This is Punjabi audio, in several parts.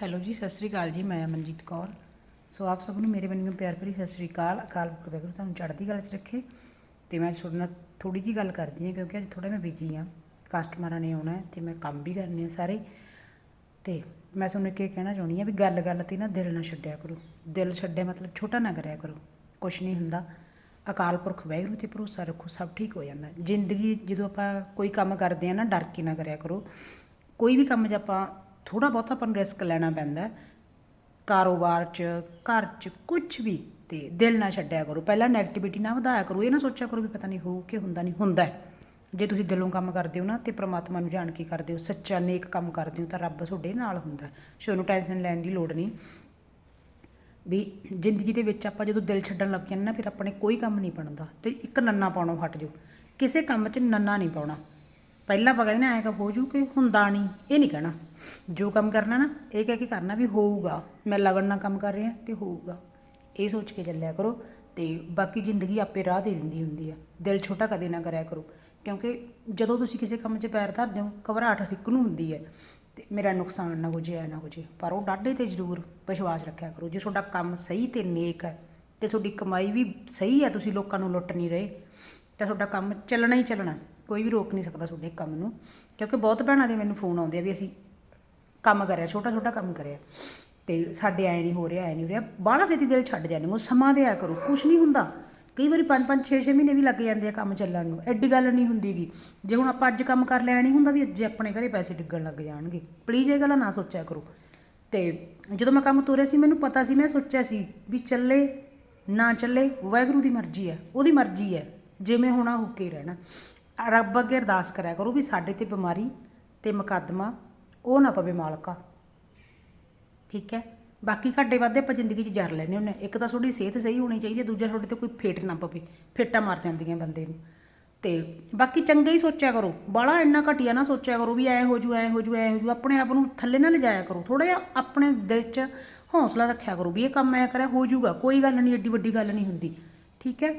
ਹੈਲੋ ਜੀ, ਸਤਿ ਸ੍ਰੀ ਅਕਾਲ ਜੀ, ਮੈਂ ਅਮਨਜੀਤ ਕੌਰ। ਸੋ ਆਪ ਸਭ ਨੂੰ ਮੇਰੇ ਵੱਲੋਂ ਪਿਆਰ ਭਰੀ ਸਤਿ ਸ੍ਰੀ ਅਕਾਲ। ਅਕਾਲ ਪੁਰਖ ਵਾਹਿਗੁਰੂ, ਤੁਹਾਨੂੰ ਚੜ੍ਹਦੀ ਕਲਾ 'ਚ ਰੱਖੇ। ਤੇ ਮੈਂ ਤੁਹਾਡੇ ਨਾਲ ਥੋੜੀ ਜੀ ਗੱਲ ਕਰਦੀ ਹਾਂ, ਕਿਉਂਕਿ ਅੱਜ ਥੋੜਾ ਮੈਂ ਬਿਜ਼ੀ ਹਾਂ। ਕਸਟਮਰਾਂ ਨੇ ਆਉਣਾ ਹੈ ਤੇ ਮੈਂ ਕੰਮ ਵੀ ਕਰਨੇ ਆ ਸਾਰੇ। ਤੇ ਮੈਂ ਤੁਹਾਨੂੰ ਇੱਕ ਇਹ ਕਹਿਣਾ ਚਾਹੁੰਦੀ ਹਾਂ ਵੀ ਗੱਲ ਗੱਲ ਤੇ ਨਾ ਦਿਲ ਨਾ ਛੱਡਿਆ ਕਰੋ। ਦਿਲ ਛੱਡਿਆ ਮਤਲਬ ਛੋਟਾ ਨਾ ਕਰਿਆ ਕਰੋ। ਕੁਛ ਨਹੀਂ ਹੁੰਦਾ। ਅਕਾਲ ਪੁਰਖ ਵਾਹਿਗੁਰੂ ਤੇ ਭਰੋਸਾ ਰੱਖੋ, ਸਭ ਠੀਕ ਹੋ ਜਾਂਦਾ। ਜ਼ਿੰਦਗੀ ਜਦੋਂ ਆਪਾਂ ਕੋਈ ਕੰਮ ਕਰਦੇ ਆ ਨਾ, ਡਰ ਕੇ ਨਾ ਕਰਿਆ ਕਰੋ। ਕੋਈ ਵੀ ਕੰਮ ਜੇ ਆਪਾਂ ਥੋੜਾ ਬਹੁਤਾ ਆਪਾਂ ਨੂੰ ਰਿਸਕ ਲੈਣਾ ਪੈਂਦਾ ਕਾਰੋਬਾਰ 'ਚ, ਘਰ 'ਚ ਕੁਝ ਵੀ ਤੇ ਦਿਲ ਨਾ ਛੱਡਿਆ ਕਰੋ। ਪਹਿਲਾਂ ਨੈਗੇਟਿਵਿਟੀ ਨਾ ਵਧਾਇਆ ਕਰੋ। ਇਹ ਨਾ ਸੋਚਿਆ ਕਰੋ ਵੀ ਪਤਾ ਨਹੀਂ ਹੋਊ ਕਿ ਹੁੰਦਾ ਨਹੀਂ ਹੁੰਦਾ ਜੇ ਤੁਸੀਂ ਦਿਲੋਂ ਕੰਮ ਕਰਦੇ ਹੋ ਨਾ ਤੇ ਪ੍ਰਮਾਤਮਾ ਨੂੰ ਜਾਣ ਕੇ ਕਰਦੇ ਹੋ, ਸੱਚਾ ਨੇਕ ਕੰਮ ਕਰਦੇ ਹੋ ਤਾਂ ਰੱਬ ਤੁਹਾਡੇ ਨਾਲ ਹੁੰਦਾ ਹੈ। ਸੋ ਉਹਨੂੰ ਟੈਨਸ਼ਨ ਲੈਣ ਦੀ ਲੋੜ ਨਹੀਂ। ਵੀ ਜ਼ਿੰਦਗੀ ਦੇ ਵਿੱਚ ਆਪਾਂ ਜਦੋਂ ਦਿਲ ਛੱਡਣ ਲੱਗ ਜਾਂਦੇ ਨਾ, ਫਿਰ ਆਪਣੇ ਕੋਈ ਕੰਮ ਨਹੀਂ ਬਣਦਾ ਤੇ ਇੱਕ ਨੰਨਾ ਪਾਉਣੋਂ ਹਟ ਜਾਓ। ਕਿਸੇ ਕੰਮ 'ਚ ਨੰਨਾ ਨਹੀਂ ਪਾਉਣਾ। ਪਹਿਲਾਂ ਆਪਾਂ ਕਹਿੰਦੇ ਨੇ, ਐਂ ਕਾ ਹੋ ਜੂ ਕਿ ਹੁੰਦਾ ਨਹੀਂ, ਇਹ ਨਹੀਂ ਕਹਿਣਾ। ਜੋ ਕੰਮ ਕਰਨਾ ਨਾ, ਇਹ ਕਹਿ ਕੇ ਕਰਨਾ ਵੀ ਹੋਊਗਾ। ਮੈਂ ਲਗਨ ਨਾਲ ਕੰਮ ਕਰ ਰਿਹਾ ਤੇ ਹੋਊਗਾ। ਇਹ ਸੋਚ ਕੇ ਚੱਲਿਆ ਕਰੋ ਤੇ ਬਾਕੀ ਜ਼ਿੰਦਗੀ ਆਪੇ ਰਾਹ ਦੇ ਦਿੰਦੀ ਹੁੰਦੀ ਆ। ਦਿਲ ਛੋਟਾ ਕਦੇ ਨਾ ਕਰਿਆ ਕਰੋ। ਕਿਉਂਕਿ ਜਦੋਂ ਤੁਸੀਂ ਕਿਸੇ ਕੰਮ 'ਚ ਪੈਰ ਧਰਦੇ ਹੋ, ਘਬਰਾਹਟ ਹਰ ਇੱਕ ਨੂੰ ਹੁੰਦੀ ਹੈ ਤੇ ਮੇਰਾ ਨੁਕਸਾਨ ਨਾ ਹੋ ਜੇ ਐ ਨਾ ਹੋ ਜੇ ਪਰ ਉਹ ਡਾਢੇ ਤੇ ਜ਼ਰੂਰ ਵਿਸ਼ਵਾਸ ਰੱਖਿਆ ਕਰੋ। ਜੇ ਤੁਹਾਡਾ ਕੰਮ ਸਹੀ ਤੇ ਨੇਕ ਹੈ ਤੇ ਤੁਹਾਡੀ ਕਮਾਈ ਵੀ ਸਹੀ ਹੈ, ਤੁਸੀਂ ਲੋਕਾਂ ਨੂੰ ਲੁੱਟ ਨਹੀਂ ਰਹੇ, ਤਾਂ ਤੁਹਾਡਾ ਕੰਮ ਚੱਲਣਾ ਹੀ ਚੱਲਣਾ। ਕੋਈ ਵੀ ਰੋਕ ਨਹੀਂ ਸਕਦਾ ਤੁਹਾਡੇ ਕੰਮ ਨੂੰ, ਕਿਉਂਕਿ ਬਹੁਤ ਭੈਣਾਂ ਦੇ ਮੈਨੂੰ ਫੋਨ ਆਉਂਦੇ ਆ ਵੀ ਅਸੀਂ ਕੰਮ ਕਰਿਆ ਛੋਟਾ ਛੋਟਾ ਕੰਮ ਕਰਿਆ ਤੇ ਸਾਡੇ ਐ ਨਹੀਂ ਹੋ ਰਿਹਾ ਐ ਨਹੀਂ ਹੋ ਰਿਹਾ, ਬਾਹਲਾ ਛੇਤੀ ਦਿਲ ਛੱਡ ਜਾਂਦੇ, ਮੋ ਸਮਾਂ ਦਿਆ ਕਰੋ ਕੁਝ ਨਹੀਂ ਹੁੰਦਾ। ਕਈ ਵਾਰੀ 5 5 6 6 ਮਹੀਨੇ ਵੀ ਲੱਗ ਜਾਂਦੇ ਆ ਕੰਮ ਚੱਲਣ ਨੂੰ, ਐਡੀ ਗੱਲ ਨਹੀਂ ਹੁੰਦੀਗੀ। ਜੇ ਹੁਣ ਆਪਾਂ ਅੱਜ ਕੰਮ ਕਰ ਲਿਆ ਨਹੀਂ ਹੁੰਦਾ ਵੀ ਅੱਜ ਆਪਣੇ ਘਰੇ ਪੈਸੇ ਡਿੱਗਣ ਲੱਗ ਜਾਣਗੇ। ਪਲੀਜ਼ ਇਹ ਗੱਲ ਨਾ ਸੋਚਿਆ ਕਰੋ। ਤੇ ਜਦੋਂ ਮੈਂ ਕੰਮ ਤੋਰਿਆ ਸੀ, ਮੈਨੂੰ ਪਤਾ ਸੀ, ਮੈਂ ਸੋਚਿਆ ਸੀ ਵੀ ਚੱਲੇ, ਨਾ ਚੱਲੇ, ਵਾਹਿਗੁਰੂ ਦੀ ਮਰਜ਼ੀ ਹੈ, ਉਹਦੀ ਮਰਜ਼ੀ ਹੈ, ਜਿਵੇਂ ਹੋਣਾ, ਹੋ ਕੇ ਰਹਿਣਾ। ਰੱਬ ਅੱਗੇ ਅਰਦਾਸ ਕਰਿਆ ਕਰੋ ਵੀ ਸਾਡੇ ਤੇ ਬਿਮਾਰੀ ਤੇ ਮੁਕੱਦਮਾ, ਉਹ ਨਾ ਪਵੇ ਮਾਲਕਾ। ਠੀਕ ਹੈ? ਬਾਕੀ ਘੱਟੇ ਵਾਧੇ ਆਪਾਂ ਜ਼ਿੰਦਗੀ 'ਚ ਜਰ ਲੈਨੇ ਹੁੰਨੇ ਇੱਕ ਤਾਂ ਤੁਹਾਡੀ ਸਿਹਤ ਸਹੀ ਹੋਣੀ ਚਾਹੀਦੀ ਹੈ, ਦੂਜਾ ਤੁਹਾਡੇ ਤੇ ਕੋਈ ਫੇਟ ਨਾ ਪਵੇ। ਫੇਟਾਂ ਮਾਰ ਜਾਂਦੀਆਂ ਬੰਦੇ ਨੂੰ। ਤੇ ਬਾਕੀ ਚੰਗਾ ਹੀ ਸੋਚਿਆ ਕਰੋ। ਬਾਲਾ ਇੰਨਾ ਘਟੀਆ ਨਾ ਸੋਚਿਆ ਕਰੋ ਵੀ ਐ ਹੋ ਜੂ, ਐ ਹੋ ਜੂ, ਐ ਹੋ ਜੂ। ਆਪਣੇ ਆਪ ਨੂੰ ਥੱਲੇ ਨਾ ਲਿਜਾਇਆ ਕਰੋ। ਥੋੜਾ ਜਿਹਾ ਆਪਣੇ ਦਿਲ 'ਚ ਹੌਸਲਾ ਰੱਖਿਆ ਕਰੋ ਵੀ ਇਹ ਕੰਮ ਐ ਕਰਿਆ, ਹੋ ਜੂਗਾ। ਕੋਈ ਗੱਲ ਨਹੀਂ ਏਡੀ ਵੱਡੀ ਗੱਲ ਨਹੀਂ ਹੁੰਦੀ। ਠੀਕ ਹੈ?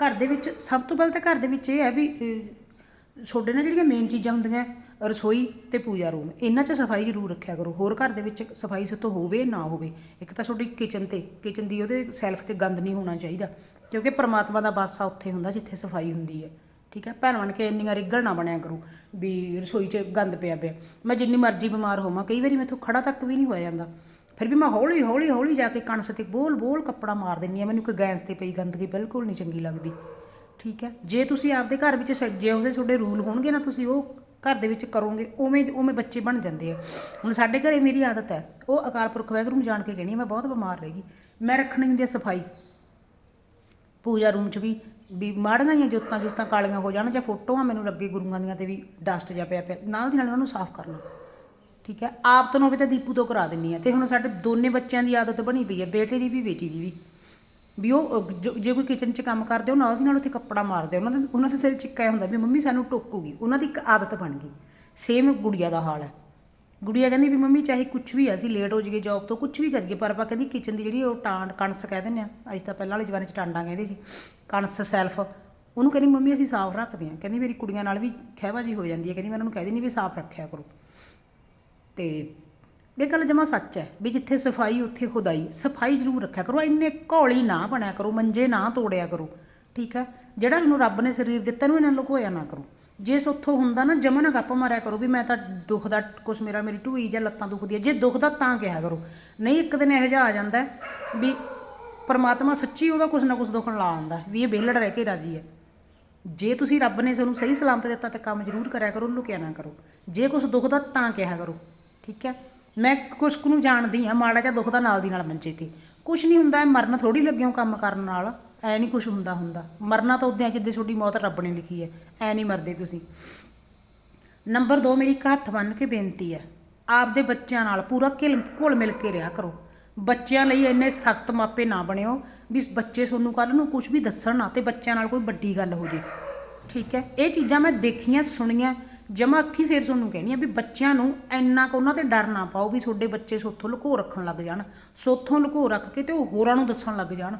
ਘਰ ਦੇ ਵਿੱਚ, ਸਭ ਤੋਂ ਪਹਿਲਾਂ ਤਾਂ ਘਰ ਦੇ ਵਿੱਚ ਇਹ ਹੈ ਵੀ ਤੁਹਾਡੇ ਨਾ ਜਿਹੜੀਆਂ ਮੇਨ ਚੀਜ਼ਾਂ ਹੁੰਦੀਆਂ, ਰਸੋਈ ਤੇ ਪੂਜਾ ਰੂਮ ਇਹਨਾਂ 'ਚ ਸਫ਼ਾਈ ਜ਼ਰੂਰ ਰੱਖਿਆ ਕਰੋ। ਹੋਰ ਘਰ ਦੇ ਵਿੱਚ ਸਫ਼ਾਈ ਸਤੋਂ ਹੋਵੇ ਨਾ ਹੋਵੇ, ਇੱਕ ਤਾਂ ਤੁਹਾਡੀ ਕਿਚਨ ਤੇ ਕਿਚਨ ਦੀ ਉਹਦੇ ਸੈਲਫ ਤੇ ਗੰਦ ਨਹੀਂ ਹੋਣਾ ਚਾਹੀਦਾ, ਕਿਉਂਕਿ ਪ੍ਰਮਾਤਮਾ ਦਾ ਵਾਸਾ ਉੱਥੇ ਹੁੰਦਾ ਜਿੱਥੇ ਸਫ਼ਾਈ ਹੁੰਦੀ ਹੈ। ਠੀਕ ਹੈ? ਭੈਣ ਬਣ ਕੇ ਇੰਨੀਆਂ ਰਿਗਲ ਨਾ ਬਣਿਆ ਕਰੋ ਵੀ ਰਸੋਈ 'ਚ ਗੰਦ ਪਿਆ ਪਿਆ। ਮੈਂ ਜਿੰਨੀ ਮਰਜ਼ੀ ਬਿਮਾਰ ਹੋਵਾਂ, ਕਈ ਵਾਰੀ ਮੈਥੋਂ ਖੜਾ ਤੱਕ ਵੀ ਨਹੀਂ ਹੋਇਆ ਜਾਂਦਾ। ਫਿਰ ਵੀ ਮੈਂ ਹੌਲੀ ਹੌਲੀ ਹੌਲੀ ਜਾ ਕੇ ਕਣਸ ਤੇ ਬੋਲ ਬੋਲ ਕੱਪੜਾ ਮਾਰ ਦਿੰਨੀ ਆ ਮੈਨੂੰ ਕੋਈ ਗੈਸ ਤੇ ਪਈ ਗੰਦਗੀ ਬਿਲਕੁਲ ਨਹੀਂ ਚੰਗੀ ਲੱਗਦੀ। ਠੀਕ ਹੈ? ਜੇ ਤੁਸੀਂ ਆਪਦੇ ਘਰ ਵਿੱਚ ਸ- ਜੇ ਉਸੇ ਤੁਹਾਡੇ ਰੂਲ ਹੋਣਗੇ ਨਾ ਤੁਸੀਂ ਉਹ ਘਰ ਦੇ ਵਿੱਚ ਕਰੋਗੇ, ਉਵੇਂ ਉਵੇਂ ਬੱਚੇ ਬਣ ਜਾਂਦੇ ਆ। ਹੁਣ ਸਾਡੇ ਘਰੇ ਮੇਰੀ ਆਦਤ ਹੈ। ਉਹ ਅਕਾਲ ਪੁਰਖ ਵਾਹਿਗੁਰੂ ਨੂੰ ਜਾਣ ਕੇ ਕਹਿਣੀ ਮੈਂ ਬਹੁਤ ਬਿਮਾਰ ਰਹੀ ਮੈਂ ਰੱਖਣੀ ਹੁੰਦੀ ਆ ਸਫ਼ਾਈ। ਪੂਜਾ ਰੂਮ 'ਚ ਵੀ ਵੀ ਮਾੜੀਆਂ ਜਿਹੀਆਂ ਜੋਤਾਂ ਜੋਤਾਂ ਕਾਲੀਆਂ ਹੋ ਜਾਣ ਜਾਂ ਫੋਟੋਆਂ ਮੈਨੂੰ ਲੱਗੇ ਗੁਰੂਆਂ ਦੀਆਂ ਤੇ ਵੀ ਡਸਟ ਜਾ ਪਿਆ ਪਿਆ। ਨਾਲ ਦੀ ਨਾਲ ਉਹਨਾਂ ਨੂੰ ਸਾਫ਼ ਕਰਨਾ ਠੀਕ ਹੈ? ਆਪ ਤੋਂ ਨਾ ਹੋਵੇ ਤਾਂ ਦੀਪੂ ਤੋਂ ਕਰਾ ਦਿੰਨੀ ਆ। ਤੇ ਹੁਣ ਸਾਡੇ ਦੋਨੇ ਬੱਚਿਆਂ ਦੀ ਆਦਤ ਬਣੀ ਪਈ ਹੈ ਬੇਟੇ ਦੀ ਵੀ ਬੇਟੀ ਦੀ ਵੀ। ਵੀ ਉਹ ਜੋ- ਜੇ ਕੋਈ ਕਿਚਨ 'ਚ ਕੰਮ ਕਰਦੇ ਉਹ ਨਾਲ ਦੀ ਨਾਲ ਉੱਥੇ ਕੱਪੜਾ ਮਾਰਦੇ ਉਹਨਾਂ ਦਾ ਉਹਨਾਂ ਦੇ ਦਿਲ ਚਿੱਕਾ ਇਹ ਹੁੰਦਾ ਵੀ ਮੰਮੀ ਸਾਨੂੰ ਟੋਕੂਗੀ। ਉਹਨਾਂ ਦੀ ਇੱਕ ਆਦਤ ਬਣ ਗਈ। ਸੇਮ ਗੁੜੀਆ ਦਾ ਹਾਲ ਹੈ। ਗੁੜੀਆ ਕਹਿੰਦੀ ਵੀ ਮੰਮੀ ਚਾਹੇ ਕੁਝ ਵੀ ਆ, ਅਸੀਂ ਲੇਟ ਹੋ ਜਾਈਏ ਜੌਬ ਤੋਂ ਕੁਝ ਵੀ ਕਰੀਏ ਪਰ ਆਪਾਂ ਕਹਿੰਦੀ ਕਿਚਨ ਦੀ ਜਿਹੜੀ ਉਹ ਟਾਂਡ ਕਣਸ ਕਹਿ ਦਿੰਦੇ ਆ। ਅੱਜ ਤਾਂ ਪਹਿਲਾਂ ਵਾਲੇ ਜ਼ਮਾਨੇ 'ਚ ਟਾਂਡਾਂ ਕਹਿੰਦੇ ਸੀ। ਕਣਸ ਸੈਲਫ ਉਹਨੂੰ ਕਹਿੰਦੀ ਮੰਮੀ ਅਸੀਂ ਸਾਫ਼ ਰੱਖਦੇ ਹਾਂ ਕਹਿੰਦੀ ਮੇਰੀ ਕੁੜੀਆਂ ਨਾਲ ਵੀ ਖਹਿਬਾਜੀ ਹੋ ਜਾਂਦੀ ਹੈ। ਕਹਿੰਦੀ ਮੈਂ ਉਹਨਾਂ ਨੂੰ ਕਹਿ ਦਿੰਦੀ ਵੀ ਸਾਫ਼ ਰੱਖਿਆ ਕਰੋ। ਤੇ ਇਹ ਗੱਲ ਜਮਾ ਸੱਚ ਹੈ ਵੀ ਜਿੱਥੇ ਸਫ਼ਾਈ, ਉੱਥੇ ਖੁਦਾਈ। ਸਫ਼ਾਈ ਜ਼ਰੂਰ ਰੱਖਿਆ ਕਰੋ, ਇੰਨੇ ਘੋਲੀ ਨਾ ਬਣਿਆ ਕਰੋ, ਮੰਜੇ ਨਾ ਤੋੜਿਆ ਕਰੋ, ਠੀਕ ਹੈ? ਜਿਹੜਾ ਇਹਨੂੰ ਰੱਬ ਨੇ ਸਰੀਰ ਦਿੱਤਾ ਨੂੰ ਇਹਨਾਂ ਨੂੰ ਲੁਕੋਇਆ ਨਾ ਕਰੋ। ਜੇ ਸੋਥੋਂ ਹੁੰਦਾ ਨਾ, ਜਮਾ ਨਾ ਗੱਪ ਮਾਰਿਆ ਕਰੋ ਵੀ ਮੈਂ ਤਾਂ ਦੁੱਖ ਦਾ ਕੁਛ ਮੇਰਾ, ਮੇਰੀ ਢੂਈ ਜਾਂ ਲੱਤਾਂ ਦੁਖਦੀ ਹੈ। ਜੇ ਦੁਖਦਾ ਤਾਂ ਕਿਹਾ ਕਰੋ। ਨਹੀਂ, ਇੱਕ ਦਿਨ ਇਹੋ ਜਿਹਾ ਆ ਜਾਂਦਾ ਵੀ ਪਰਮਾਤਮਾ ਸੱਚੀ ਉਹਦਾ ਕੁਛ ਨਾ ਕੁਛ ਦੁਖਣ ਲਾ ਆਉਂਦਾ ਵੀ ਇਹ ਵਿਹਲੜ ਰਹਿ ਕੇ ਰਾਜੀ ਹੈ। ਜੇ ਤੁਸੀਂ ਰੱਬ ਨੇ ਸਾਨੂੰ ਸਹੀ ਸਲਾਮਤ ਦਿੱਤਾ ਤਾਂ ਕੰਮ ਜ਼ਰੂਰ ਕਰਿਆ ਕਰੋ, ਲੁਕਿਆ ਨਾ ਕਰੋ। ਜੇ ਕੁਝ ਦੁਖਦਾ ਤਾਂ ਕਿਹਾ ਕਰੋ। ਠੀਕ ਹੈ? ਮੈਂ ਕੁਛ ਕੁ ਨੂੰ ਜਾਣਦੀ ਹਾਂ, ਮਾੜਾ ਜਿਹਾ ਦੁਖਦਾ ਨਾਲ ਦੀ ਨਾਲ ਮੰਜੇ ਤੇ। ਕੁਛ ਨਹੀਂ ਹੁੰਦਾ, ਇਹ ਮਰਨ ਥੋੜੀ ਲੱਗਿਓ ਕੰਮ ਕਰਨ ਨਾਲ। ਐ ਨਹੀਂ ਕੁਛ ਹੁੰਦਾ ਹੁੰਦਾ। ਮਰਨਾ ਤਾਂ ਉਦੋਂ ਜਿੱਦੇ ਤੁਹਾਡੀ ਮੌਤ ਰੱਬ ਨੇ ਲਿਖੀ ਹੈ। ਐ ਨਹੀਂ ਮਰਦੇ ਤੁਸੀਂ। ਨੰਬਰ 2 ਮੇਰੀ ਇੱਕ ਹੱਥ ਬੰਨ ਕੇ ਬੇਨਤੀ ਹੈ। ਆਪਦੇ ਬੱਚਿਆਂ ਨਾਲ ਪੂਰਾ ਘਿਲ ਘੁਲ ਮਿਲ ਕੇ ਰਿਹਾ ਕਰੋ। ਬੱਚਿਆਂ ਲਈ ਇੰਨੇ ਸਖਤ ਮਾਪੇ ਨਾ ਬਣਿਓ ਵੀ ਬੱਚੇ ਤੁਹਾਨੂੰ ਕੱਲ ਨੂੰ ਕੁਝ ਵੀ ਦੱਸਣ ਨਾ ਤੇ ਬੱਚਿਆਂ ਨਾਲ ਕੋਈ ਵੱਡੀ ਗੱਲ ਹੋ ਜੇ। ਠੀਕ ਹੈ? ਇਹ ਚੀਜ਼ਾਂ ਮੈਂ ਦੇਖੀਆਂ, ਸੁਣੀਆਂ। ਜਮਾ ਅੱਖੀ ਫੇਰ ਤੁਹਾਨੂੰ ਕਹਿਣੀ ਆ ਵੀ ਬੱਚਿਆਂ ਨੂੰ ਇੰਨਾ ਕੁ ਉਹਨਾਂ ਤੇ ਡਰ ਨਾ ਪਾਓ ਵੀ ਤੁਹਾਡੇ ਬੱਚੇ ਸੋਥੋਂ ਲੁਕੋ ਰੱਖਣ ਲੱਗ ਜਾਣ ਸੋਥੋਂ ਲੁਕੋ ਰੱਖ ਕੇ ਤੇ ਉਹ ਹੋਰਾਂ ਨੂੰ ਦੱਸਣ ਲੱਗ ਜਾਣ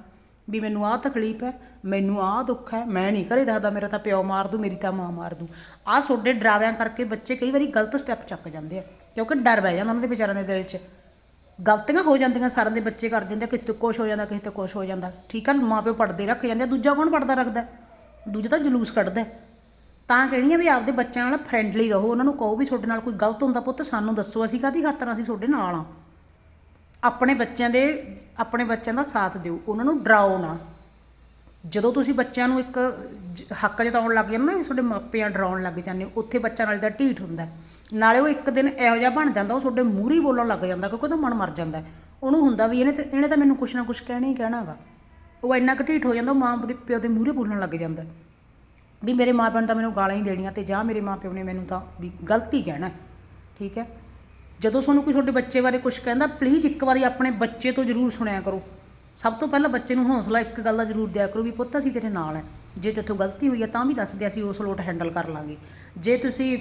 ਵੀ ਮੈਨੂੰ ਆਹ ਤਕਲੀਫ ਹੈ ਮੈਨੂੰ ਆਹ ਦੁੱਖ ਹੈ ਮੈਂ ਨਹੀਂ ਘਰੇ ਦੱਸਦਾ ਮੇਰਾ ਤਾਂ ਪਿਓ ਮਾਰ ਦੂ ਮੇਰੀ ਤਾਂ ਮਾਂ ਮਾਰ ਦੂ। ਆਹ ਤੁਹਾਡੇ ਡਰਾਵਿਆਂ ਕਰਕੇ ਬੱਚੇ ਕਈ ਵਾਰੀ ਗਲਤ ਸਟੈਪ ਚੱਕ ਜਾਂਦੇ ਆ ਕਿਉਂਕਿ ਡਰ ਬਹਿ ਜਾਂਦਾ ਉਹਨਾਂ ਦੇ ਵਿਚਾਰਿਆਂ ਦੇ ਦਿਲ 'ਚ। ਗਲਤੀਆਂ ਹੋ ਜਾਂਦੀਆਂ ਸਾਰਿਆਂ ਦੇ ਬੱਚੇ ਕਰ ਦਿੰਦੇ ਆ, ਕਿਸੇ ਤੋਂ ਕੁਛ ਹੋ ਜਾਂਦਾ ਕਿਸੇ ਤੋਂ ਕੁਛ ਹੋ ਜਾਂਦਾ। ਠੀਕ ਆ ਮਾਪੇ ਪੜਦੇ ਰੱਖ ਜਾਂਦੇ ਆ, ਦੂਜਾ ਕੌਣ ਪੜਦਾ ਰੱਖਦਾ? ਦੂਜਾ ਤਾਂ ਜਲੂਸ ਕੱਢਦਾ। ਤਾਂ ਕਹਿਣੀ ਆ ਵੀ ਆਪਦੇ ਬੱਚਿਆਂ ਨਾਲ ਫਰੈਂਡਲੀ ਰਹੋ ਉਹਨਾਂ ਨੂੰ ਕਹੋ ਵੀ ਤੁਹਾਡੇ ਨਾਲ ਕੋਈ ਗਲਤ ਹੁੰਦਾ ਪੁੱਤ ਸਾਨੂੰ ਦੱਸੋ ਅਸੀਂ ਕਾਹਦੀ ਖਾਤਰ ਅਸੀਂ ਤੁਹਾਡੇ ਨਾਲ ਆ। ਆਪਣੇ ਬੱਚਿਆਂ ਦੇ ਆਪਣੇ ਬੱਚਿਆਂ ਦਾ ਸਾਥ ਦਿਓ ਉਹਨਾਂ ਨੂੰ ਡਰਾਓ ਨਾ। ਜਦੋਂ ਤੁਸੀਂ ਬੱਚਿਆਂ ਨੂੰ ਇੱਕ ਜ- ਹੱਕ ਜਤਾਉਣ ਲੱਗ ਜਾਂਦੇ ਨਾ ਵੀ ਤੁਹਾਡੇ ਮਾਪਿਆਂ ਡਰਾਉਣ ਲੱਗ ਜਾਂਦੇ ਹੋ, ਉੱਥੇ ਬੱਚਾ ਨਾਲੇ ਦਾ ਢੀਠ ਹੁੰਦਾ ਨਾਲੇ ਉਹ ਇੱਕ ਦਿਨ ਇਹੋ ਜਿਹਾ ਬਣ ਜਾਂਦਾ ਉਹ ਤੁਹਾਡੇ ਮੂਹਰੇ ਬੋਲਣ ਲੱਗ ਜਾਂਦਾ ਕਿਉਂਕਿ ਉਹਦਾ ਮਨ ਮਰ ਜਾਂਦਾ ਉਹਨੂੰ ਹੁੰਦਾ ਵੀ ਇਹਨੇ ਤਾਂ ਇਹਨੇ ਤਾਂ ਮੈਨੂੰ ਕੁਛ ਨਾ ਕੁਛ ਕਹਿਣਾ ਹੀ ਕਹਿਣਾ ਗਾ। ਉਹ ਇੰਨਾ ਕੁ ਢੀਠ ਹੋ ਜਾਂਦਾ ਉਹ ਮਾਂ ਦੇ ਪਿਓ ਦੇ ਮੂਹਰੇ ਬੋਲਣ ਲੱਗ ਜਾਂਦਾ ਵੀ ਮੇਰੇ ਮਾਪਿਆਂ ਨੇ ਤਾਂ ਮੈਨੂੰ ਗਾਲਾਂ ਹੀ ਦੇਣੀਆਂ ਤੇ ਜਾਂ ਮੇਰੇ ਮਾਪਿਓ ਨੇ ਮੈਨੂੰ ਤਾਂ ਵੀ ਗਲਤੀ ਕਹਿਣਾ ਠੀਕ ਹੈ? ਜਦੋਂ ਤੁਹਾਨੂੰ ਕੋਈ ਤੁਹਾਡੇ ਬੱਚੇ ਬਾਰੇ ਕੁਝ ਕਹਿੰਦਾ ਪਲੀਜ਼ ਇੱਕ ਵਾਰੀ ਆਪਣੇ ਬੱਚੇ ਤੋਂ ਜ਼ਰੂਰ ਸੁਣਿਆ ਕਰੋ। ਸਭ ਤੋਂ ਪਹਿਲਾਂ ਬੱਚੇ ਨੂੰ ਹੌਸਲਾ ਇੱਕ ਗੱਲ ਦਾ ਜ਼ਰੂਰ ਦਿਆ ਕਰੋ ਵੀ ਪੁੱਤ ਅਸੀਂ ਤੇਰੇ ਨਾਲ ਹੈ। ਜੇ ਤੇਥੋਂ ਗਲਤੀ ਹੋਈ ਹੈ ਤਾਂ ਵੀ ਦੱਸ ਦੇ, ਅਸੀਂ ਉਸ ਲੋਟ ਹੈਂਡਲ ਕਰ ਲਾਂਗੇ। ਜੇ ਤੁਸੀਂ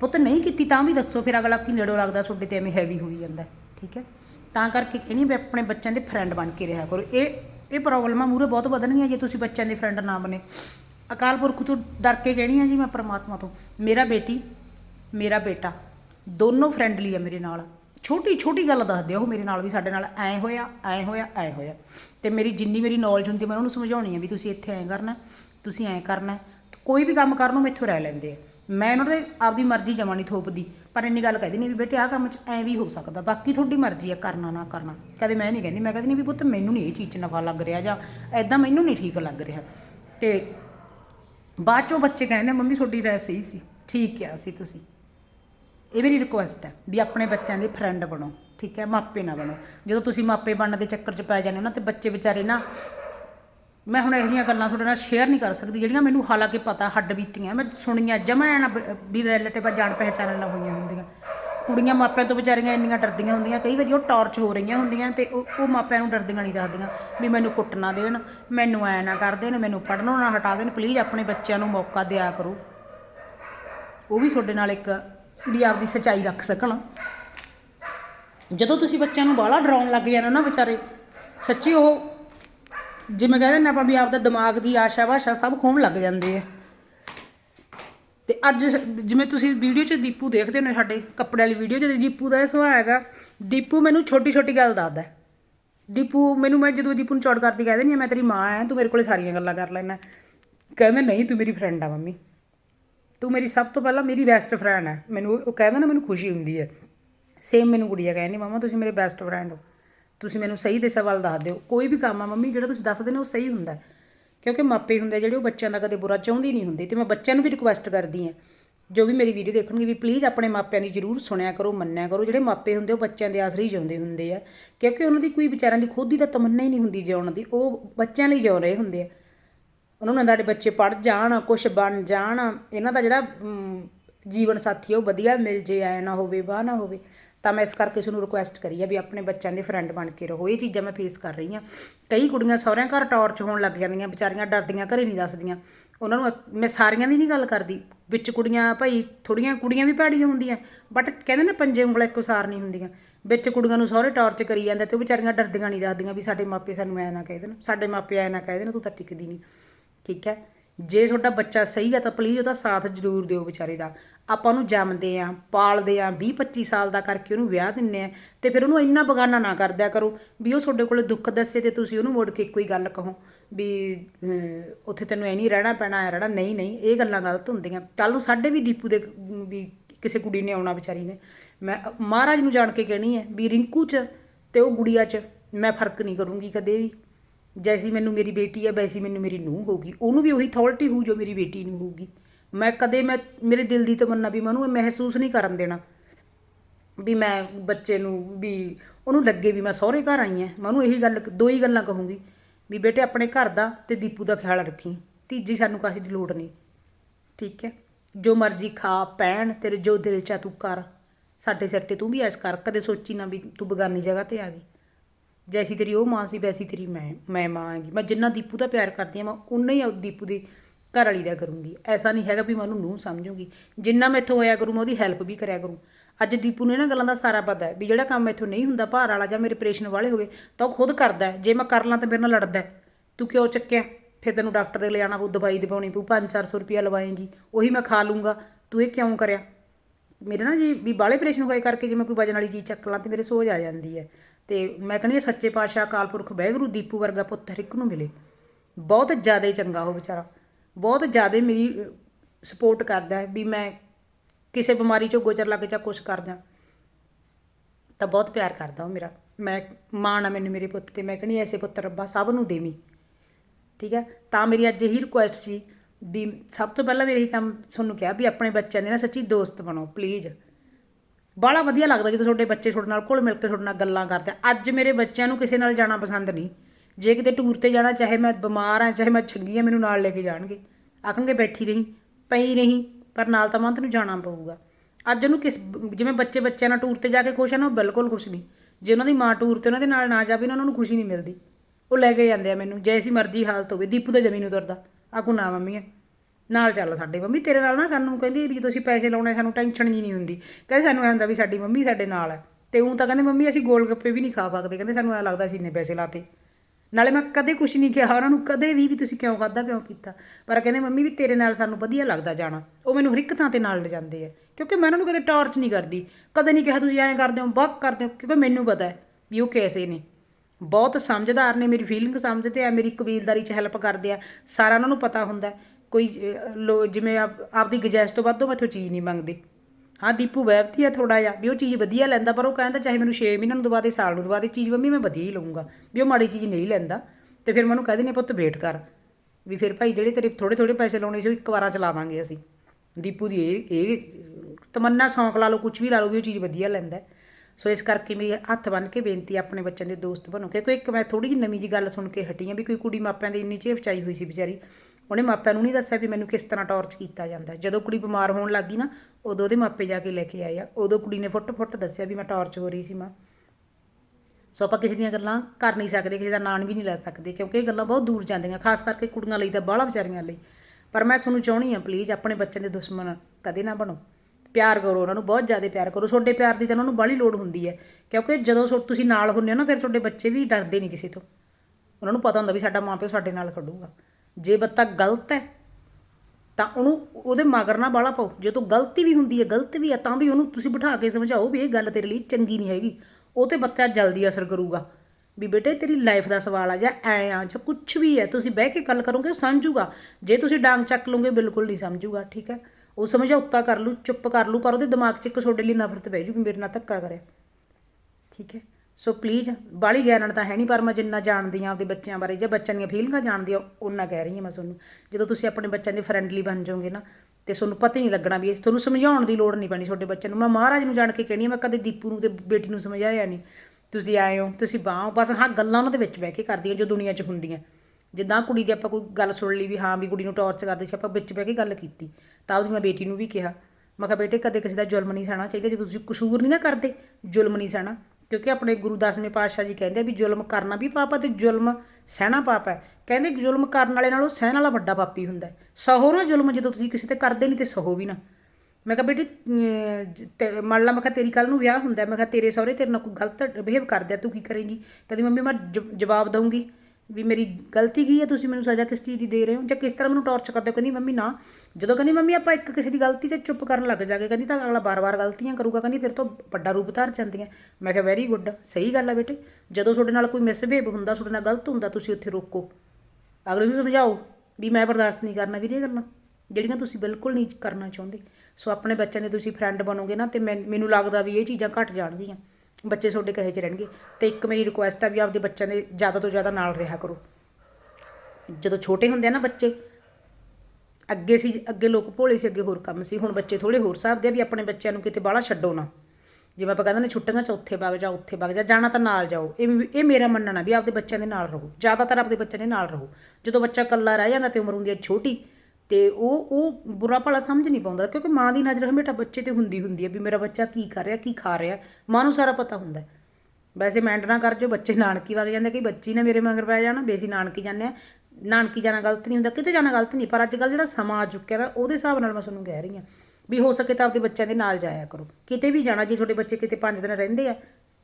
ਪੁੱਤ ਨਹੀਂ ਕੀਤੀ ਤਾਂ ਵੀ ਦੱਸੋ, ਫਿਰ ਅਗਲਾ ਕੀ ਨੇੜੋਂ ਲੱਗਦਾ ਤੁਹਾਡੇ ਤੇ ਐਵੇਂ ਹੈਵੀ ਹੋਈ ਜਾਂਦਾ, ਠੀਕ ਹੈ? ਤਾਂ ਕਰਕੇ ਕਹਿੰਦੀ ਵੀ ਆਪਣੇ ਬੱਚਿਆਂ ਦੇ ਫਰੈਂਡ ਬਣ ਕੇ ਰਿਹਾ ਕਰੋ। ਇਹ ਇਹ ਪ੍ਰੋਬਲਮਾਂ ਮੂਰੇ ਬਹੁਤ ਵਧਣਗੀਆਂ ਜੇ ਤੁਸੀਂ ਬੱਚਿਆਂ ਦੇ ਫਰੈਂਡ ਨਾ ਬਣੇ। ਅਕਾਲ ਪੁਰਖ ਤੋਂ ਡਰ ਕੇ ਕਹਿਣੀ ਆ ਜੀ ਮੈਂ ਪ੍ਰਮਾਤਮਾ ਤੋਂ। ਮੇਰਾ ਬੇਟੀ, ਮੇਰਾ ਬੇਟਾ, ਦੋਨੋਂ ਫਰੈਂਡਲੀ ਆ ਮੇਰੇ ਨਾਲ। ਛੋਟੀ ਛੋਟੀ ਗੱਲ ਦੱਸਦੇ ਆ ਉਹ ਮੇਰੇ ਨਾਲ ਵੀ ਸਾਡੇ ਨਾਲ ਐ ਹੋਇਆ ਐ ਹੋਇਆ ਐ ਹੋਇਆ। ਤੇ ਮੇਰੀ ਜਿੰਨੀ ਮੇਰੀ ਨੌਲੇਜ ਹੁੰਦੀ, ਮੈਂ ਉਹਨੂੰ ਸਮਝਾਉਣੀ ਆ ਵੀ ਤੁਸੀਂ ਇੱਥੇ ਐਂ ਕਰਨਾ, ਤੁਸੀਂ ਐਂ ਕਰਨਾ। ਕੋਈ ਵੀ ਕੰਮ ਕਰਨ ਨੂੰ ਮੈਥੋਂ ਰਹਿ ਲੈਂਦੇ ਆ। ਮੈਂ ਉਹਨਾਂ ਦੇ ਆਪਦੀ ਮਰਜ਼ੀ ਜਮਾ ਨਹੀਂ ਥੋਪਦੀ, ਪਰ ਇੰਨੀ ਗੱਲ ਕਹਿਦੀ ਨਹੀਂ ਵੀ ਬੇਟੇ, ਆਹ ਕੰਮ 'ਚ ਐ ਵੀ ਹੋ ਸਕਦਾ, ਬਾਕੀ ਤੁਹਾਡੀ ਮਰਜ਼ੀ ਆ ਕਰਨਾ, ਨਾ ਕਰਨਾ। ਕਦੇ ਮੈਂ ਨਹੀਂ ਕਹਿੰਦੀ, ਮੈਂ ਕਹਿੰਦੀ ਨਹੀਂ ਵੀ ਪੁੱਤ ਮੈਨੂੰ ਨਹੀਂ ਇਹ ਚੀਜ਼ 'ਚ ਨਫਾ ਲੱਗ ਰਿਹਾ ਜਾਂ ਐਦਾਂ ਮੈਨੂੰ ਨਹੀਂ ਠੀਕ ਲੱਗ ਰਿਹਾ। ਤੇ ਬਾਅਦ ਚੋਂ ਬੱਚੇ ਕਹਿੰਦੇ ਮੰਮੀ, ਤੁਹਾਡੀ ਰਾਏ ਸਹੀ ਸੀ। ਠੀਕ ਕਿਹਾ ਸੀ ਤੁਸੀਂ। ਇਹ ਮੇਰੀ ਰਿਕੁਐਸਟ ਹੈ ਵੀ ਆਪਣੇ ਬੱਚਿਆਂ ਦੇ ਫਰੈਂਡ ਬਣੋ, ਠੀਕ ਹੈ? ਮਾਪੇ ਨਾ ਬਣੋ। ਜਦੋਂ ਤੁਸੀਂ ਮਾਪੇ ਬਣਨ ਦੇ ਚੱਕਰ 'ਚ ਪੈ ਜਾਂਦੇ ਹੋ ਨਾ, ਤੇ ਬੱਚੇ ਵਿਚਾਰੇ ਨਾ, ਮੈਂ ਹੁਣ ਇਹੋ ਜਿਹੀਆਂ ਗੱਲਾਂ ਤੁਹਾਡੇ ਨਾਲ ਸ਼ੇਅਰ ਨਹੀਂ ਕਰ ਸਕਦੀ, ਜਿਹੜੀਆਂ ਮੈਨੂੰ ਹਾਲਾਂਕਿ ਪਤਾ, ਹੱਡ ਬੀਤੀਆਂ। ਮੈਂ ਸੁਣੀਆਂ, ਜਮਾ ਨਾ ਵੀ ਰਿਲੇਟਿਵ ਜਾਣ ਪਹਿਚਾਣ ਨਾਲ ਹੋਈਆਂ ਹੁੰਦੀਆਂ। ਕੁੜੀਆਂ ਮਾਪਿਆਂ ਤੋਂ ਵਿਚਾਰੀਆਂ ਇੰਨੀਆਂ ਡਰਦੀਆਂ ਹੁੰਦੀਆਂ, ਕਈ ਵਾਰੀ ਉਹ ਟਾਰਚ ਹੋ ਰਹੀਆਂ ਹੁੰਦੀਆਂ ਤੇ ਉਹ ਉਹ ਮਾਪਿਆਂ ਨੂੰ ਡਰਦੀਆਂ ਨਹੀਂ ਦੱਸਦੀਆਂ ਵੀ ਮੈਨੂੰ ਕੁੱਟ ਨਾ ਦੇਣ, ਮੈਨੂੰ ਐ ਨਾ ਕਰ ਦੇਣ, ਮੈਨੂੰ ਪੜ੍ਹਨੋਂ ਨਾ ਹਟਾ ਦੇਣ ਪਲੀਜ਼ ਆਪਣੇ ਬੱਚਿਆਂ ਨੂੰ ਮੌਕਾ ਦਿਆ ਕਰੋ। ਉਹ ਵੀ ਤੁਹਾਡੇ ਨਾਲ ਇੱਕ ਵੀ ਆਪਦੀ ਸੱਚਾਈ ਰੱਖ ਸਕਣ। ਜਦੋਂ ਤੁਸੀਂ ਬੱਚਿਆਂ ਨੂੰ ਬਾਹਲਾ ਡਰਾਉਣ ਲੱਗ ਜਾਣਾ ਨਾ ਵਿਚਾਰੇ, ਸੱਚੀ ਉਹ, ਜਿਵੇਂ ਕਹਿੰਦੇ ਨੇ ਆਪਾਂ ਵੀ ਆਪਦਾ ਦਿਮਾਗ ਦੀ ਆਸ਼ਾ ਭਾਸ਼ਾ ਸਭ ਖੋਣ ਲੱਗ ਜਾਂਦੇ ਆ। ਤੇ ਅੱਜ ਜਿਵੇਂ ਤੁਸੀਂ ਵੀਡੀਓ 'ਚ ਦੀਪੂ ਦੇਖਦੇ ਹੋ ਸਾਡੇ ਕੱਪੜੇ ਵਾਲੀ ਵੀਡੀਓ 'ਚ ਦੀਪੂ ਦਾ ਇਹ ਸੁਭਾਅ ਹੈਗਾ, ਦੀਪੂ ਮੈਨੂੰ ਛੋਟੀ ਛੋਟੀ ਗੱਲ ਦੱਸਦਾ ਦੀਪੂ, ਮੈਨੂੰ ਮੈਂ ਜਦੋਂ ਦੀਪੂ ਨੂੰ ਚੌੜ ਕਰਦੀ ਕਹਿ ਦਿੰਦੀ ਹਾਂ, ਮੈਂ ਤੇਰੀ ਮਾਂ ਆ ਤੂੰ ਮੇਰੇ ਕੋਲੇ ਸਾਰੀਆਂ ਗੱਲਾਂ ਕਰ ਲੈਣਾ ਕਹਿੰਦਾ, ਨਹੀਂ, ਤੂੰ ਮੇਰੀ ਫਰੈਂਡ ਆ ਮੰਮੀ। ਤੂੰ ਮੇਰੀ ਸਭ ਤੋਂ ਪਹਿਲਾਂ ਮੇਰੀ ਬੈਸਟ ਫਰੈਂਡ ਹੈ ਮੈਨੂੰ ਉਹ ਕਹਿੰਦਾ ਨਾ, ਮੈਨੂੰ ਖੁਸ਼ੀ ਹੁੰਦੀ ਹੈ। ਸੇਮ ਮੈਨੂੰ ਗੁੜੀਆ ਕਹਿੰਦੀ, ਮਮਾ, ਤੁਸੀਂ ਮੇਰੇ ਬੈਸਟ ਫਰੈਂਡ ਹੋ। ਤੁਸੀਂ ਮੈਨੂੰ ਸਹੀ ਦਿਸ਼ਾ ਵੱਲ ਦੱਸ ਦਿਓ। ਕੋਈ ਵੀ ਕੰਮ ਆ ਮੰਮੀ, ਜਿਹੜਾ ਤੁਸੀਂ ਦੱਸਦੇ ਨੇ ਉਹ ਸਹੀ ਹੁੰਦਾ ਕਿਉਂਕਿ ਮਾਪੇ ਹੁੰਦੇ ਆ ਜਿਹੜੇ, ਉਹ ਬੱਚਿਆਂ ਦਾ ਕਦੇ ਬੁਰਾ ਚਾਹੁੰਦੇ ਨਹੀਂ ਹੁੰਦੇ ਤੇ ਮੈਂ ਬੱਚਿਆਂ ਨੂੰ ਵੀ ਰਿਕੁਐਸਟ ਕਰਦੀ ਹਾਂ। ਜੋ ਵੀ ਮੇਰੀ ਵੀਡੀਓ ਦੇਖਣਗੇ ਵੀ ਪਲੀਜ਼ ਆਪਣੇ ਮਾਪਿਆਂ ਦੀ ਜ਼ਰੂਰ ਸੁਣਿਆ ਕਰੋ, ਮੰਨਿਆ ਕਰੋ। ਜਿਹੜੇ ਮਾਪੇ ਹੁੰਦੇ ਉਹ ਬੱਚਿਆਂ ਦੇ ਆਸਰੇ ਹੀ ਜਿਉਂਦੇ ਹੁੰਦੇ ਆ। ਕਿਉਂਕਿ ਉਹਨਾਂ ਦੀ ਕੋਈ ਵਿਚਾਰਿਆਂ ਦੀ ਖੁਦ ਦੀ ਤਾਂ ਤਮੰਨਾ ਹੀ ਨਹੀਂ ਹੁੰਦੀ ਜਿਉਣ ਦੀ। ਉਹ ਬੱਚਿਆਂ ਲਈ ਜਿਉ ਰਹੇ ਹੁੰਦੇ ਆ। ਉਹਨਾਂ ਨੂੰ ਸਾਡੇ ਬੱਚੇ ਪੜ ਜਾਣ, ਕੁਛ ਬਣ ਜਾਣ। ਇਹਨਾਂ ਦਾ ਜਿਹੜਾ ਜੀਵਨ ਸਾਥੀ ਆ, ਉਹ ਵਧੀਆ ਮਿਲ ਜੇ, ਐ ਨਾ ਹੋਵੇ, ਵਾਹ ਨਾ ਹੋਵੇ। ਤਾਂ ਮੈਂ ਇਸ ਕਰਕੇ ਤੁਹਾਨੂੰ ਰਿਕੁਐਸਟ ਕਰੀ ਆ ਵੀ ਆਪਣੇ ਬੱਚਿਆਂ ਦੇ ਫਰੈਂਡ ਬਣ ਕੇ ਰਹੋ। ਇਹ ਚੀਜ਼ਾਂ ਮੈਂ ਫੇਸ ਕਰ ਰਹੀ ਹਾਂ। ਕਈ ਕੁੜੀਆਂ ਸਹੁਰਿਆਂ ਘਰ ਟੌਰਚ ਹੋਣ ਲੱਗ ਜਾਂਦੀਆਂ, ਵਿਚਾਰੀਆਂ ਡਰਦੀਆਂ, ਘਰੇ ਨਹੀਂ ਦੱਸਦੀਆਂ। ਉਹਨਾਂ ਨੂੰ ਇੱਕ- ਮੈਂ ਸਾਰੀਆਂ ਦੀ ਨਹੀਂ ਗੱਲ ਕਰਦੀ। ਵਿੱਚ ਕੁੜੀਆਂ ਭਾਈ ਥੋੜੀਆਂ ਕੁੜੀਆਂ ਵੀ ਭੈੜੀਆਂ ਹੁੰਦੀਆਂ ਬਟ ਕਹਿੰਦੇ ਨੇ ਪੰਜੇ ਉਂਗਲਾਂ ਇੱਕੋ ਸਾਰ ਨਹੀਂ ਹੁੰਦੀਆਂ। ਵਿੱਚ ਕੁੜੀਆਂ ਨੂੰ ਸਹੁਰੇ ਟੌਰਚ ਕਰੀ ਜਾਂਦੇ ਤੇ ਉਹ ਵਿਚਾਰੀਆਂ ਡਰਦੀਆਂ ਨਹੀਂ ਦੱਸਦੀਆਂ ਵੀ ਸਾਡੇ ਮਾਪੇ ਸਾਨੂੰ ਐ ਨਾ ਕਹਿ ਦੇਣ, ਸਾਡੇ ਮਾਪੇ ਐ ਨਾ ਕਹਿ ਦੇਣ, ਤੂੰ ਤਾਂ ਟਿਕਦੀ ਨਹੀਂ। ਠੀਕ ਹੈ? ਜੇ ਤੁਹਾਡਾ ਬੱਚਾ ਸਹੀ ਆ ਤਾਂ ਪਲੀਜ਼ ਉਹਦਾ ਸਾਥ ਜ਼ਰੂਰ ਦਿਓ ਵਿਚਾਰੇ ਦਾ। ਆਪਾਂ ਉਹਨੂੰ ਜੰਮਦੇ ਆ, ਪਾਲਦੇ ਆ 20 25 ਸਾਲ ਦਾ ਕਰਕੇ ਉਹਨੂੰ ਵਿਆਹ ਦਿੰਨੇ ਆ ਤੇ ਫਿਰ ਉਹਨੂੰ ਇੰਨਾ ਬਗਾਨਾ ਨਾ ਕਰਦਿਆ ਕਰੋ ਵੀ ਉਹ ਤੁਹਾਡੇ ਕੋਲੇ ਦੁੱਖ ਦੱਸੇ ਤੇ ਤੁਸੀਂ ਉਹਨੂੰ ਮੁੜ ਕੇ ਇੱਕੋ ਹੀ ਗੱਲ ਕਹੋ ਵੀ ਉੱਥੇ ਤੈਨੂੰ ਐ ਨਹੀਂ ਰਹਿਣਾ ਪੈਣਾ, ਐ ਰਹਿਣਾ, ਨਹੀਂ ਨਹੀਂ, ਇਹ ਗੱਲਾਂ ਗਲਤ ਹੁੰਦੀਆਂ। ਕੱਲ ਨੂੰ ਸਾਡੇ ਵੀ ਦੀਪੂ ਦੇ, ਵੀ ਕਿਸੇ ਕੁੜੀ ਨੇ ਆਉਣਾ ਵਿਚਾਰੀ ਨੇ। ਮੈਂ ਮਹਾਰਾਜ ਨੂੰ ਜਾਣ ਕੇ ਕਹਿਣੀ ਹੈ ਵੀ ਰਿੰਕੂ 'ਚ ਤੇ ਉਹ ਗੁੜੀਆ 'ਚ ਮੈਂ ਫ਼ਰਕ ਨਹੀਂ ਕਰੂੰਗੀ ਕਦੇ ਵੀ। ਜੈਸੀ ਮੈਨੂੰ ਮੇਰੀ ਬੇਟੀ ਹੈ ਵੈਸੀ ਮੈਨੂੰ ਮੇਰੀ ਨੂੰਹ ਹੋਊਗੀ। ਉਹਨੂੰ ਵੀ ਉਹੀ ਅਥਾਰਟੀ ਹੋਊ ਜੋ ਮੇਰੀ ਬੇਟੀ ਨੂੰ ਹੋਊਗੀ। ਮੈਂ ਕਦੇ ਮੈਂ, ਮੇਰੇ ਦਿਲ ਦੀ ਤਮੰਨਾ ਵੀ ਮੈਂ ਉਹਨੂੰ ਇਹ ਮਹਿਸੂਸ ਨਹੀਂ ਕਰਨ ਦੇਣਾ। ਵੀ ਮੈਂ ਬੱਚੇ ਨੂੰ ਵੀ ਉਹਨੂੰ ਲੱਗੇ ਵੀ ਮੈਂ ਸਹੁਰੇ ਘਰ ਆਈ ਹਾਂ ਮੈਂ ਉਹਨੂੰ ਇਹੀ ਗੱਲ, ਦੋ ਹੀ ਗੱਲਾਂ ਕਹੂੰਗੀ। ਵੀ ਬੇਟੇ ਆਪਣੇ ਘਰ ਦਾ ਤੇ ਦੀਪੂ ਦਾ ਖਿਆਲ ਰੱਖੀ। ਤੀਜੀ ਸਾਨੂੰ ਕਾਹੇ ਦੀ ਲੋੜ ਨਹੀਂ। ਠੀਕ ਹੈ? ਜੋ ਮਰਜ਼ੀ ਖਾ, ਪੈਣ, ਤੇਰੇ ਜੋ ਦਿਲ ਚਾ ਤੂੰ ਕਰ। ਸਾਡੇ ਸਿਰ ਤੇ ਤੂੰ ਵੀ ਐਸ ਕਰ। ਕਦੇ ਸੋਚੀ ਨਾ ਵੀ ਤੂੰ ਬਗਾਨੀ ਜਗ੍ਹਾ ਤੇ ਆ ਗਈ। ਜੈਸੀ ਤੇਰੀ ਉਹ ਮਾਂ ਸੀ, ਵੈਸੀ ਤੇਰੀ ਮੈਂ ਮੈਂ ਮਾਂ ਆਂਗੀ ਮੈਂ ਜਿੰਨਾ ਦੀਪੂ ਦਾ ਪਿਆਰ ਕਰਦੀ ਹਾਂ, ਮੈਂ ਉਨਾ ਹੀ ਦੀਪੂ ਦੀ ਘਰ ਵਾਲੀ ਦਾ ਕਰੂੰਗੀ। ਐਸਾ ਨਹੀਂ ਹੈਗਾ ਵੀ ਮੈਂ ਉਹਨੂੰ ਨੂੰਹ ਸਮਝੂੰਗੀ। ਜਿੰਨਾ ਮੈਥੋਂ ਹੋਇਆ ਕਰੂੰ, ਮੈਂ ਉਹਦੀ ਹੈਲਪ ਵੀ ਕਰਿਆ ਕਰੂੰ। ਅੱਜ ਦੀਪੂ ਨੂੰ ਇਹਨਾਂ ਗੱਲਾਂ ਦਾ ਸਾਰਾ ਪਤਾ ਹੈ ਵੀ ਜਿਹੜਾ ਕੰਮ ਮੈਥੋਂ ਨਹੀਂ ਹੁੰਦਾ, ਭਾਰ ਵਾਲਾ ਜਾਂ ਮੇਰੇ ਆਪਰੇਸ਼ਨ ਵਾਲੇ ਹੋ ਤਾਂ ਉਹ ਖੁਦ ਕਰਦਾ ਹੈ। ਜੇ ਮੈਂ ਕਰ ਲਾਂ ਤਾਂ ਮੇਰੇ ਨਾਲ ਲੜਦਾ ਹੈ। ਤੂੰ ਕਿਉਂ ਚੱਕਿਆ? ਫਿਰ ਤੈਨੂੰ ਡਾਕਟਰ ਦੇ ਲਿਆਣਾ ਪਊ, ਦਵਾਈ ਦਿਵਾਉਣੀ ਪਊ 5-400 ਰੁਪਿਆ ਲਵਾਏਂਗੀ, ਉਹੀ ਮੈਂ ਖਾ ਲੂੰਗਾ ਤੂੰ ਇਹ ਕਿਉਂ ਕਰਿਆ? ਮੇਰੇ ਨਾ ਜੀ ਵੀ ਬਾਲੇ ਆਪਰੇਸ਼ਨ ਹੋਏ ਕਰਕੇ ਜੇ ਮੈਂ ਕੋਈ ਵਜਨ ਵਾਲੀ ਚੀਜ਼ ਚੱਕ ਲਾਂ ਤੇ ਮੇਰੇ ਸੋਜ ਆ ਜਾਂਦੀ ਹੈ। ਤੇ ਮੈਂ ਕਹਿੰਦੀ ਹਾਂ, ਸੱਚੇ ਪਾਤਸ਼ਾਹ ਅਕਾਲ ਪੁਰਖ ਵਾਹਿਗੁਰੂ, ਦੀਪੂ ਵਰਗਾ ਪੁੱਤ ਹਰ ਇੱਕ ਨੂੰ ਮਿਲੇ। ਬਹੁਤ ਜ਼ਿਆਦਾ ਹੀ ਚੰਗਾ ਉਹ ਵਿਚਾਰਾ। ਬਹੁਤ ਜ਼ਿਆਦਾ ਮੇਰੀ ਸਪੋਰਟ ਕਰਦਾ ਹੈ ਵੀ ਮੈਂ ਕਿਸੇ ਬਿਮਾਰੀ ਚੋਂ ਗੋਚਰ ਲੱਗ ਜਾਂ, ਕੁਛ ਕਰ ਜਾਂ। ਤਾਂ ਬਹੁਤ ਪਿਆਰ ਕਰਦਾ ਉਹ ਮੇਰਾ। ਮੈਂ ਮਾਣ ਆ ਮੈਨੂੰ ਮੇਰੇ ਪੁੱਤ ਤੇ ਮੈਂ ਕਹਿੰਦੀ ਐਸੇ ਪੁੱਤਰ ਰੱਬਾ ਸਭ ਨੂੰ ਦੇਵੀਂ। ਠੀਕ ਹੈ? ਤਾਂ ਮੇਰੀ ਅੱਜ ਇਹੀ ਰਿਕੁਐਸਟ ਸੀ ਵੀ ਸਭ ਤੋਂ ਪਹਿਲਾਂ ਮੇਰੇ ਇਹ ਕੰਮ ਤੁਹਾਨੂੰ ਕਿਹਾ ਵੀ ਆਪਣੇ ਬੱਚਿਆਂ ਦੇ ਨਾ ਸੱਚੀ ਦੋਸਤ ਬਣੋ ਪਲੀਜ਼ ਬੜਾ ਵਧੀਆ ਲੱਗਦਾ ਜਦੋਂ ਤੁਹਾਡੇ ਬੱਚੇ ਤੁਹਾਡੇ ਨਾਲ ਕੋਲ ਮਿਲ ਕੇ ਤੁਹਾਡੇ ਨਾਲ ਗੱਲਾਂ ਕਰਦੇ ਅੱਜ ਮੇਰੇ ਬੱਚਿਆਂ ਨੂੰ ਕਿਸੇ ਨਾਲ ਜਾਣਾ ਪਸੰਦ ਨਹੀਂ। ਜੇ ਕਿਤੇ ਟੂਰ ਤੇ ਜਾਣਾ, ਚਾਹੇ ਮੈਂ ਬਿਮਾਰ ਆ, ਚਾਹੇ ਮੈਂ ਚੰਗੀ ਆ, ਮੈਨੂੰ ਨਾਲ ਲੈ ਕੇ ਜਾਣਗੇ। ਆਖਣਗੇ ਬੈਠੀ ਰਹੀ, ਪਈ ਰਹੀ, ਪਰ ਨਾਲ ਤਾਂ ਮਾਂ ਤੈਨੂੰ ਜਾਣਾ ਪਊਗਾ। ਅੱਜ ਉਹਨੂੰ ਕਿਸ ਜਿਵੇਂ ਬੱਚੇ ਬੱਚਿਆਂ ਨਾਲ ਟੂਰ ਤੇ ਜਾ ਕੇ ਖੁਸ਼ ਆ ਨਾ, ਉਹ ਬਿਲਕੁਲ ਖੁਸ਼ ਨਹੀਂ। ਜੇ ਉਹਨਾਂ ਦੀ ਮਾਂ ਟੂਰ ਤੇ ਉਹਨਾਂ ਦੇ ਨਾਲ ਨਾ ਜਾਵੇ ਨਾ, ਉਹਨਾਂ ਨੂੰ ਖੁਸ਼ੀ ਨਹੀਂ ਮਿਲਦੀ। ਉਹ ਲੈ ਕੇ ਜਾਂਦੇ ਆ ਮੈਨੂੰ ਜੈਸੀ ਮਰਜ਼ੀ ਹਾਲਤ ਹੋਵੇ। ਦੀਪੂ ਤਾਂ ਜ਼ਮੀਨ ਉਤਰਦਾ। ਆਗੂ ਨਾ ਮੰਮੀ ਹੈ ਨਾਲ ਚੱਲ ਸਾਡੇ ਮੰਮੀ, ਤੇਰੇ ਨਾਲ ਨਾ ਸਾਨੂੰ ਕਹਿੰਦੀ ਵੀ ਜਦੋਂ ਅਸੀਂ ਪੈਸੇ ਲਾਉਣੇ, ਸਾਨੂੰ ਟੈਨਸ਼ਨ ਜੀ ਨਹੀਂ ਹੁੰਦੀ। ਕਹਿੰਦੇ ਸਾਨੂੰ ਐਂ ਹੁੰਦਾ ਵੀ ਸਾਡੀ ਮੰਮੀ ਸਾਡੇ ਨਾਲ ਹੈ। ਤੇ ਉਹ ਤਾਂ ਕਹਿੰਦੇ ਮੰਮੀ ਅਸੀਂ ਗੋਲ ਗੱਪੇ ਵੀ ਨਹੀਂ ਖਾ ਸਕਦੇ, ਕਹਿੰਦੇ ਸਾਨੂੰ ਐਂ ਲੱਗਦਾ ਅਸੀਂ ਇੰਨੇ ਪੈਸੇ ਲਾਤੇ। ਨਾਲੇ ਮੈਂ ਕਦੇ ਕੁਝ ਨਹੀਂ ਕਿਹਾ ਉਹਨਾਂ ਨੂੰ, ਕਦੇ ਵੀ ਵੀ ਤੁਸੀਂ ਕਿਉਂ ਖਾਦਾ ਕਿਉਂ ਪੀਤਾ। ਪਰ ਕਹਿੰਦੇ ਮੰਮੀ ਵੀ ਤੇਰੇ ਨਾਲ ਸਾਨੂੰ ਵਧੀਆ ਲੱਗਦਾ ਜਾਣਾ। ਉਹ ਮੈਨੂੰ ਹਰ ਇੱਕ ਥਾਂ ਤੇ ਨਾਲ ਲਿਜਾਂਦੇ ਆ। ਕਿਉਂਕਿ ਮੈਂ ਉਹਨਾਂ ਨੂੰ ਕਦੇ ਟਾਰਚ ਨਹੀਂ ਕਰਦੀ। ਕਦੇ ਨਹੀਂ ਕਿਹਾ ਤੁਸੀਂ ਐਂ ਕਰਦੇ ਹੋ ਬੱਕ ਕਰਦੇ ਹੋ, ਕਿਉਂਕਿ ਮੈਨੂੰ ਪਤਾ ਹੈ ਵੀ ਉਹ ਕੈਸੇ ਨੇ। ਬਹੁਤ ਸਮਝਦਾਰ ਨੇ, ਮੇਰੀ ਫੀਲਿੰਗ ਸਮਝਦੇ ਆ, ਮੇਰੀ ਕਬੀਲਦਾਰੀ 'ਚ ਹੈਲਪ ਕਰਦੇ ਆ। ਸਾਰਾ ਉਹਨਾਂ ਨੂੰ ਪਤਾ ਹੁੰਦਾ ਕੋਈ ਲੋ, ਜਿਵੇਂ ਆਪ, ਆਪਦੀ ਗੁਜਾਇਸ਼ ਤੋਂ ਵੱਧ ਉਹ ਮੈਥੋਂ ਚੀਜ਼ ਨਹੀਂ ਮੰਗਦੇ। ਹਾਂ, ਦੀਪੂ ਵੈਬਤੀ ਆ ਥੋੜਾ ਜਿਹਾ, ਵੀ ਉਹ ਚੀਜ਼ ਵਧੀਆ ਲੈਂਦਾ, ਪਰ ਉਹ ਕਹਿੰਦਾ ਚਾਹੇ ਮੈਨੂੰ 6 ਮਹੀਨਿਆਂ ਨੂੰ ਦਵਾ ਦੇ, ਸਾਲ ਨੂੰ ਦਵਾ ਦੇ, ਚੀਜ਼ ਮੰਮੀ ਮੈਂ ਵਧੀਆ ਹੀ ਲਵਾਂਗਾ ਵੀ ਉਹ ਮਾੜੀ ਚੀਜ਼ ਨਹੀਂ ਲੈਂਦਾ। ਤੇ ਫਿਰ ਮੈਨੂੰ ਕਹਿੰਦੇ ਨੇ ਪੁੱਤ ਵੇਟ ਕਰ, ਵੀ ਫਿਰ ਭਾਈ ਜਿਹੜੇ ਤੇਰੇ ਥੋੜੇ ਥੋੜੇ ਪੈਸੇ ਲਾਉਣੇ ਸੀ, ਉਹ ਇੱਕ ਵਾਰਾਂ ਚਲਾਵਾਂਗੇ ਅਸੀਂ। ਦੀਪੂ ਦੀ ਇਹ ਇਹ ਤਮੰਨਾ, ਸ਼ੌਂਕ ਲਾ ਲਓ ਕੁਝ ਵੀ ਲਾ ਲਓ, ਵੀ ਉਹ ਚੀਜ਼ ਵਧੀਆ ਲੈਂਦਾ ਸੋ ਇਸ ਕਰਕੇ ਮੇਰੀ ਹੱਥ ਬੰਨ ਕੇ ਬੇਨਤੀ ਹੈ ਆਪਣੇ ਬੱਚਿਆਂ ਦੇ ਦੋਸਤ ਬਣੋ, ਕਿਉਂਕਿ ਇੱਕ ਮੈਂ ਥੋੜੀ ਜਿਹੀ ਨਵੀਂ ਜੀ ਗੱਲ ਸੁਣ ਕੇ ਹਟੀ ਆ ਵੀ ਕੋਈ ਕੁੜੀ ਮਾਪਿਆਂ ਦੀ ਇੰਨੀ ਝੇਪ ਚਾਈ ਹੋਈ ਸੀ ਵਿਚਾਰੀ ਉਹਨੇ ਮਾਪਿਆਂ ਨੂੰ ਨਹੀਂ ਦੱਸਿਆ ਵੀ ਮੈਨੂੰ ਕਿਸ ਤਰ੍ਹਾਂ ਟੌਰਚ ਕੀਤਾ ਜਾਂਦਾ। ਜਦੋਂ ਕੁੜੀ ਬਿਮਾਰ ਹੋਣ ਲੱਗੀ ਨਾ, ਉਦੋਂ ਉਹਦੇ ਮਾਪੇ ਜਾ ਕੇ ਲੈ ਕੇ ਆਏ ਆ। ਉਦੋਂ ਕੁੜੀ ਨੇ ਫੁੱਟ ਫੁੱਟ ਦੱਸਿਆ ਵੀ ਮੈਂ ਟੌਰਚ ਹੋ ਰਹੀ ਸੀ ਮਾਂ। ਸੋ ਆਪਾਂ ਕਿਸੇ ਦੀਆਂ ਗੱਲਾਂ ਕਰ ਨਹੀਂ ਸਕਦੇ, ਕਿਸੇ ਦਾ ਨਾਂ ਵੀ ਨਹੀਂ ਲੈ ਸਕਦੇ, ਕਿਉਂਕਿ ਇਹ ਗੱਲਾਂ ਬਹੁਤ ਦੂਰ ਜਾਂਦੀਆਂ, ਖਾਸ ਕਰਕੇ ਕੁੜੀਆਂ ਲਈ ਤਾਂ ਬਾਹਲਾ ਵਿਚਾਰੀਆਂ ਲਈ। ਪਰ ਮੈਂ ਤੁਹਾਨੂੰ ਚਾਹਣੀ ਆ ਪਲੀਜ਼ ਆਪਣੇ ਬੱਚਿਆਂ ਦੇ ਦੁਸ਼ਮਣ ਕਦੇ ਨਾ ਬਣੋ। ਪਿਆਰ ਕਰੋ ਉਹਨਾਂ ਨੂੰ, ਬਹੁਤ ਜ਼ਿਆਦਾ ਪਿਆਰ ਕਰੋ। ਤੁਹਾਡੇ ਪਿਆਰ ਦੀ ਤਾਂ ਉਹਨਾਂ ਨੂੰ ਬਾਹਲੀ ਲੋੜ ਹੁੰਦੀ ਹੈ, ਕਿਉਂਕਿ ਜਦੋਂ ਸੋ- ਤੁਸੀਂ ਨਾਲ ਹੁੰਦੇ ਹੋ ਨਾ, ਫਿਰ ਤੁਹਾਡੇ ਬੱਚੇ ਵੀ ਡਰਦੇ ਨਹੀਂ ਕਿਸੇ ਤੋਂ। ਉਹਨਾਂ ਨੂੰ ਪਤਾ ਹੁੰਦਾ ਵੀ ਸਾਡਾ ਮਾਂ ਪਿਓ ਸਾਡੇ ਨਾਲ ਖੜੂਗਾ। ਜੇ ਬੱਤਾ ਗਲਤ ਹੈ, ਤਾਂ ਉਹਨੂੰ ਉਹਦੇ ਮਗਰ ਨਾ ਬਾਲਾ ਪਾਓ। ਜੇ ਤੋਂ ਗਲਤੀ ਵੀ ਹੁੰਦੀ ਹੈ, ਗਲਤ ਵੀ ਹੈ, ਤਾਂ ਵੀ ਉਹਨੂੰ ਤੁਸੀਂ ਬਿਠਾ ਕੇ ਸਮਝਾਓ ਵੀ ਇਹ ਗੱਲ ਤੇਰੇ ਲਈ ਚੰਗੀ ਨਹੀਂ ਹੈਗੀ। ਉਹ ਤੇ ਬੱਚਾ ਜਲਦੀ ਅਸਰ ਕਰੂਗਾ। ਵੀ ਬੇਟੇ, ਤੇਰੀ ਲਾਈਫ ਦਾ ਸਵਾਲ ਆ, ਜਾਂ ਐ ਆ, ਜਾਂ ਕੁਝ ਵੀ ਹੈ, ਤੁਸੀਂ ਬਹਿ ਕੇ ਗੱਲ ਕਰੋਗੇ, ਉਹ ਸਮਝੂਗਾ। ਜੇ ਤੁਸੀਂ ਡਾਂਗ ਚੱਕ ਲਓਗੇ, ਬਿਲਕੁਲ ਨਹੀਂ ਸਮਝੂਗਾ, ਠੀਕ ਹੈ? ਉਹ ਸਮਝੌਤਾ ਕਰ ਲੂ ਚੁੱਪ ਕਰ ਲੂ ਪਰ ਉਹਦੇ ਦਿਮਾਗ 'ਚ ਇੱਕ ਤੁਹਾਡੇ ਲਈ ਨਫ਼ਰਤ ਪੈ ਜੂ ਵੀ ਮੇਰੇ ਨਾਲ ਧੱਕਾ ਕਰਿਆ। ਠੀਕ ਹੈ? ਸੋ ਪਲੀਜ਼ ਬਾਲੀ ਗਿਆਨਣ ਤਾਂ ਹੈ ਨਹੀਂ, ਪਰ ਮੈਂ ਜਿੰਨਾ ਜਾਣਦੀ ਆ ਆਪਦੇ ਬੱਚਿਆਂ ਬਾਰੇ, ਜਾਂ ਬੱਚਿਆਂ ਦੀਆਂ ਫੀਲਿੰਗਾਂ ਜਾਣਦੀ ਆ ਉਹਨਾਂ ਕਹਿ ਰਹੀ ਹਾਂ ਮੈਂ ਤੁਹਾਨੂੰ। ਜਦੋਂ ਤੁਸੀਂ ਆਪਣੇ ਬੱਚਿਆਂ ਦੇ ਫਰੈਂਡਲੀ ਬਣ ਜਾਓਗੇ ਨਾ, ਤੇ ਤੁਹਾਨੂੰ ਪਤਾ ਹੀ ਨਹੀਂ ਲੱਗਣਾ ਵੀ ਤੁਹਾਨੂੰ ਸਮਝਾਉਣ ਦੀ ਲੋੜ ਨਹੀਂ ਪੈਣੀ ਤੁਹਾਡੇ ਬੱਚਿਆਂ ਨੂੰ। ਮੈਂ ਮਹਾਰਾਜ ਨੂੰ ਜਾਣ ਕੇ ਕਹਿਣੀ ਮੈਂ ਕਦੇ ਦੀਪੂ ਨੂੰ ਤੇ ਬੇਟੀ ਨੂੰ ਸਮਝਾਇਆ ਨਹੀਂ। ਤੁਸੀਂ ਆਏ ਹੋ, ਤੁਸੀਂ ਬਾਹ ਬਸ ਹਾਂ, ਗੱਲਾਂ ਉਹਨਾਂ ਦੇ ਵਿੱਚ ਬਹਿ ਕੇ ਕਰਦੀਆਂ ਜੋ ਦੁਨੀਆ 'ਚ ਹੁੰਦੀਆਂ। ਜਿੱਦਾਂ ਕੁੜੀ ਦੀ ਆਪਾਂ ਕੋਈ ਗੱਲ ਸੁਣ ਲਈ ਵੀ ਹਾਂ ਵੀ ਕੁੜੀ ਨੂੰ ਟੌਰਚ ਕਰਦੇ ਸੀ, ਆਪਾਂ ਵਿੱਚ ਬਹਿ ਕੇ ਗੱਲ ਕੀਤੀ। ਤਾਂ ਉਹਦੀ ਮੈਂ ਬੇਟੀ ਨੂੰ ਵੀ ਕਿਹਾ। ਮੈਂ ਕਿਹਾ, ਬੇਟੇ ਕਦੇ ਕਿਸੇ ਦਾ ਜ਼ੁਲਮ ਨਹੀਂ ਸਹਿਣਾ ਚਾਹੀਦਾ, ਜੇ ਤੁਸੀਂ ਕਸੂਰ ਨਹੀਂ ਨਾ ਕਰਦੇ, ਜ਼ੁਲਮ ਨਹੀਂ ਸਹਿਣਾ। ਕਿਉਂਕਿ ਆਪਣੇ ਗੁਰੂ ਦਸਵੇਂ ਪਾਤਸ਼ਾਹ ਜੀ ਕਹਿੰਦੇ ਵੀ ਜ਼ੁਲਮ ਕਰਨਾ ਵੀ ਪਾਪ ਹੈ ਤੇ ਜ਼ੁਲਮ ਸਹਿਣਾ ਪਾਪ ਹੈ। ਕਹਿੰਦੇ ਕਿ ਜ਼ੁਲਮ ਕਰਨ ਵਾਲੇ ਨਾਲੋਂ ਸਹਿਣ ਵਾਲਾ ਵੱਡਾ ਪਾਪੀ ਹੁੰਦਾ ਹੈ। ਸਹੋ ਨਾ ਜ਼ੁਲਮ ਜਦੋਂ ਤੁਸੀਂ ਕਿਸੇ ਤੇ ਕਰਦੇ ਨਹੀਂ ਤੇ ਸਹੋ ਵੀ ਨਾ। ਮੈਂ ਕਿਹਾ ਬੇਟੀ ਮੰਨ ਲਾ, ਮੈਂ ਕਿਹਾ ਤੇਰੀ ਕੱਲ ਨੂੰ ਵਿਆਹ ਹੁੰਦਾ ਮੈਂ ਕਿਹਾ ਤੇਰੇ ਸਹੁਰੇ ਤੇਰੇ ਨਾਲ ਕੋਈ ਗਲਤ ਬਿਹੇਵ ਕਰਦੇ ਆ ਤੂੰ ਕੀ ਕਰੇਂਗੀ? ਕਹਿੰਦੀ ਮੰਮੀ ਮੈਂ ਜ- ਜਵਾਬ ਦਊਂਗੀ। ਵੀ ਮੇਰੀ ਗਲਤੀ ਕੀ ਹੈ? ਤੁਸੀਂ ਮੈਨੂੰ ਸਜ਼ਾ ਕਿਸ ਚੀਜ਼ ਦੀ ਦੇ ਰਹੇ ਹੋ? ਜਾਂ ਕਿਸ ਤਰ੍ਹਾਂ ਮੈਨੂੰ ਟੌਰਚ ਕਰਦੇ ਹੋ? ਕਹਿੰਦੀ, ਮੰਮੀ, ਨਾ। ਜਦੋਂ ਕਹਿੰਦੀ, ਮੰਮੀ, ਆਪਾਂ ਇੱਕ ਕਿਸੇ ਦੀ ਗਲਤੀ ਤੇ ਚੁੱਪ ਕਰਨ ਲੱਗ ਜਾਗੇ। ਕਹਿੰਦੀ, ਤਾਂ ਅਗਲਾ ਬਾਰ-ਬਾਰ ਗਲਤੀਆਂ ਕਰੂਗਾ। ਕਹਿੰਦੀ, ਫਿਰ ਤੋਂ ਵੱਡਾ ਰੂਪ ਧਾਰ ਜਾਂਦੀਆਂ। ਮੈਂ ਕਿਹਾ ਵੈਰੀ ਗੁੱਡ ਸਹੀ ਗੱਲ ਹੈ ਬੇਟੇ। ਜਦੋਂ ਤੁਹਾਡੇ ਨਾਲ ਕੋਈ ਮਿਸਬਿਹੇਵ ਹੁੰਦਾ, ਤੁਹਾਡੇ ਨਾਲ ਗਲਤ ਹੁੰਦਾ, ਤੁਸੀਂ ਉੱਥੇ ਰੋਕੋ। ਅਗਲੇ ਨੂੰ ਸਮਝਾਓ ਵੀ ਮੈਂ ਬਰਦਾਸ਼ਤ ਨਹੀਂ ਕਰਨਾ ਵੀਰੇ ਇਹ ਗੱਲਾਂ ਜਿਹੜੀਆਂ ਤੁਸੀਂ ਬਿਲਕੁਲ ਨਹੀਂ ਕਰਨਾ ਚਾਹੁੰਦੇ। ਸੋ ਆਪਣੇ ਬੱਚਿਆਂ ਦੇ ਤੁਸੀਂ ਫਰੈਂਡ ਬਣੋਗੇ ਨਾ, ਤੇ ਮੈਂ, ਮੈਨੂੰ ਲੱਗਦਾ ਵੀ ਇਹ ਚੀਜ਼ਾਂ ਘਟ ਜਾਣਗੀਆਂ। ਬੱਚੇ ਤੁਹਾਡੇ ਕਹੇ 'ਚ ਰਹਿਣਗੇ ਤੇ ਇੱਕ ਮੇਰੀ ਰਿਕੁਐਸਟ ਆ ਵੀ ਆਪਦੇ ਬੱਚਿਆਂ ਦੇ ਜ਼ਿਆਦਾ ਤੋਂ ਜ਼ਿਆਦਾ ਨਾਲ ਰਿਹਾ ਕਰੋ। ਜਦੋਂ ਛੋਟੇ ਹੁੰਦੇ ਆ ਨਾ ਬੱਚੇ, ਅੱਗੇ ਸੀ, ਅੱਗੇ ਲੋਕ ਭੋਲੇ ਸੀ, ਅੱਗੇ ਹੋਰ ਕੰਮ ਸੀ। ਹੁਣ ਬੱਚੇ ਥੋੜੇ ਹੋਰ ਹਿਸਾਬ ਦੇ ਆ ਵੀ ਆਪਣੇ ਬੱਚਿਆਂ ਨੂੰ ਕਿਤੇ ਬਾਹਲਾ ਛੱਡੋ ਨਾ। ਜਿਵੇਂ ਆਪਾਂ ਕਹਿੰਦੇ ਨੇ ਛੁੱਟੀਆਂ 'ਚ ਉੱਥੇ ਵਗ ਜਾ ਉੱਥੇ ਵਗ ਜਾ ਜਾਣਾ ਤਾਂ ਨਾਲ ਜਾਓ। ਇਹ ਇਹ ਮੇਰਾ ਮੰਨਣਾ ਵੀ ਆਪਦੇ ਬੱਚਿਆਂ ਦੇ ਨਾਲ ਰਹੋ। ਜ਼ਿਆਦਾਤਰ ਆਪਦੇ ਬੱਚਿਆਂ ਦੇ ਨਾਲ ਰਹੋ। ਜਦੋਂ ਬੱਚਾ ਇਕੱਲਾ ਰਹਿ ਜਾਂਦਾ ਤੇ ਉਮਰ ਹੁੰਦੀ ਹੈ ਛੋਟੀ ਤੇ ਉਹ ਉਹ ਬੁਰਾ ਭਲਾ ਸਮਝ ਨਹੀਂ ਪਾਉਂਦਾ, ਕਿਉਂਕਿ ਮਾਂ ਦੀ ਨਜ਼ਰ ਹਮੇਸ਼ਾ ਬੱਚੇ ਤੇ ਹੁੰਦੀ ਹੁੰਦੀ ਹੈ ਵੀ ਮੇਰਾ ਬੱਚਾ ਕੀ ਕਰ ਰਿਹਾ, ਕੀ ਖਾ ਰਿਹਾ, ਮਾਂ ਨੂੰ ਸਾਰਾ ਪਤਾ ਹੁੰਦਾ ਵੈਸੇ ਮੈਂਡ ਨਾ ਕਰ ਜੋ ਬੱਚੇ ਨਾਨਕੀ ਵਗ ਜਾਂਦੇ ਕਿ ਬੱਚੀ ਨਾ ਮੇਰੇ ਮਗਰ ਪੈ ਜਾਣਾ, ਵੀ ਨਾਨਕੀ ਜਾਂਦੇ ਆ ਨਾਨਕੀ ਜਾਣਾ ਗਲਤ ਨਹੀਂ ਹੁੰਦਾ, ਕਿਤੇ ਜਾਣਾ ਗਲਤ ਨਹੀਂ, ਪਰ ਅੱਜ ਕੱਲ ਜਿਹੜਾ ਸਮਾਂ ਆ ਚੁੱਕਿਆ ਨਾ, ਉਹਦੇ ਹਿਸਾਬ ਨਾਲ ਮੈਂ ਤੁਹਾਨੂੰ ਕਹਿ ਰਹੀ ਹਾਂ, ਵੀ ਹੋ ਸਕੇ ਤਾਂ ਆਪਦੇ ਬੱਚਿਆਂ ਦੇ ਨਾਲ ਜਾਇਆ ਕਰੋ, ਕਿਤੇ ਵੀ ਜਾਣਾ, ਜੇ ਤੁਹਾਡੇ ਬੱਚੇ ਕਿਤੇ ਪੰਜ ਦਿਨ ਰਹਿੰਦੇ ਆ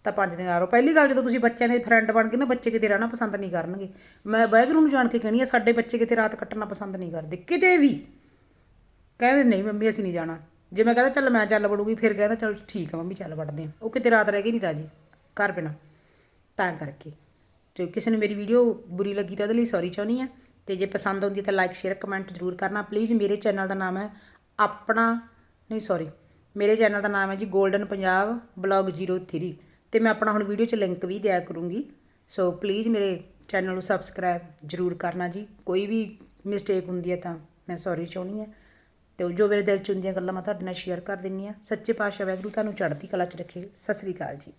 ਤਾਂ ਪੰਜ ਦਿਨ ਆ ਰਹੋ ਪਹਿਲੀ ਗੱਲ ਜਦੋਂ ਤੁਸੀਂ ਬੱਚਿਆਂ ਦੇ ਫਰੈਂਡ ਬਣ ਕੇ ਨਾ ਬੱਚੇ ਕਿਤੇ ਰਹਿਣਾ ਪਸੰਦ ਨਹੀਂ ਕਰਨਗੇ। ਮੈਂ ਵਾਹਿਗੁਰੂ ਨੂੰ ਜਾਣ ਕੇ ਕਹਿਣੀ ਆ, ਸਾਡੇ ਬੱਚੇ ਕਿਤੇ ਰਾਤ ਕੱਟਣਾ ਪਸੰਦ ਨਹੀਂ ਕਰਦੇ। ਕਿਤੇ ਵੀ। ਕਹਿੰਦੇ ਨਹੀਂ, ਮੰਮੀ ਅਸੀਂ ਨਹੀਂ ਜਾਣਾ। ਜੇ ਮੈਂ ਕਹਿੰਦਾ, ਚੱਲ ਮੈਂ ਚੱਲ ਵੜੂਗੀ, ਫਿਰ ਕਹਿੰਦਾ, ਚੱਲ ਠੀਕ ਆ ਮੰਮੀ, ਚੱਲ ਵੜਦੇ ਆ ਉਹ ਕਿਤੇ ਰਾਤ ਰਹਿ ਕੇ ਨਹੀਂ ਰਾਜੀ। ਘਰ ਬਿਨਾ। ਤਾਂ ਕਰਕੇ। ਜੇ ਕਿਸੇ ਨੂੰ ਮੇਰੀ ਵੀਡੀਓ ਬੁਰੀ ਲੱਗੀ ਤਾਂ ਉਹਦੇ ਲਈ ਸੌਰੀ ਚਾਹੁੰਦੀ ਆ। ਤੇ ਜੇ ਪਸੰਦ ਆਉਂਦੀ ਤਾਂ ਲਾਈਕ ਸ਼ੇਅਰ ਕਮੈਂਟ ਜ਼ਰੂਰ ਕਰਨਾ। ਪਲੀਜ਼ ਮੇਰੇ ਚੈਨਲ ਦਾ ਨਾਮ ਹੈ ਆਪਣਾ ਨਹੀਂ ਸੌਰੀ ਮੇਰੇ ਚੈਨਲ ਦਾ ਨਾਮ ਹੈ ਜੀ 골ਡਨ ਪੰਜਾਬ ਬਲੌਗ 03 ਤੇ ਮੈਂ ਆਪਣਾ ਹੁਣ ਵੀਡੀਓ 'ਚ ਲਿੰਕ ਵੀ ਦਿਆ ਕਰੂੰਗੀ। ਸੋ ਪਲੀਜ਼ ਮੇਰੇ ਚੈਨਲ ਨੂੰ ਸਬਸਕ੍ਰਾਈਬ ਜ਼ਰੂਰ ਕਰਨਾ ਜੀ। ਕੋਈ ਵੀ ਮਿਸਟੇਕ ਹੁੰਦੀ ਹੈ ਤਾਂ ਮੈਂ ਸੌਰੀ ਚਾਹੁੰਦੀ ਹਾਂ। ਤੇ ਜੋ ਮੇਰੇ ਦਿਲ 'ਚ ਹੁੰਦੀਆਂ ਗੱਲਾਂ ਮੈਂ ਤੁਹਾਡੇ ਨਾਲ ਸ਼ੇਅਰ ਕਰ ਦਿੰਦੀ ਹਾਂ। ਸੱਚੇ ਪਾਤਸ਼ਾਹ ਵਾਹਿਗੁਰੂ ਤੁਹਾਨੂੰ ਚੜ੍ਹਦੀ ਕਲਾ 'ਚ ਰੱਖੇ। ਸਤਿ ਸ੍ਰੀ ਅਕਾਲ ਜੀ।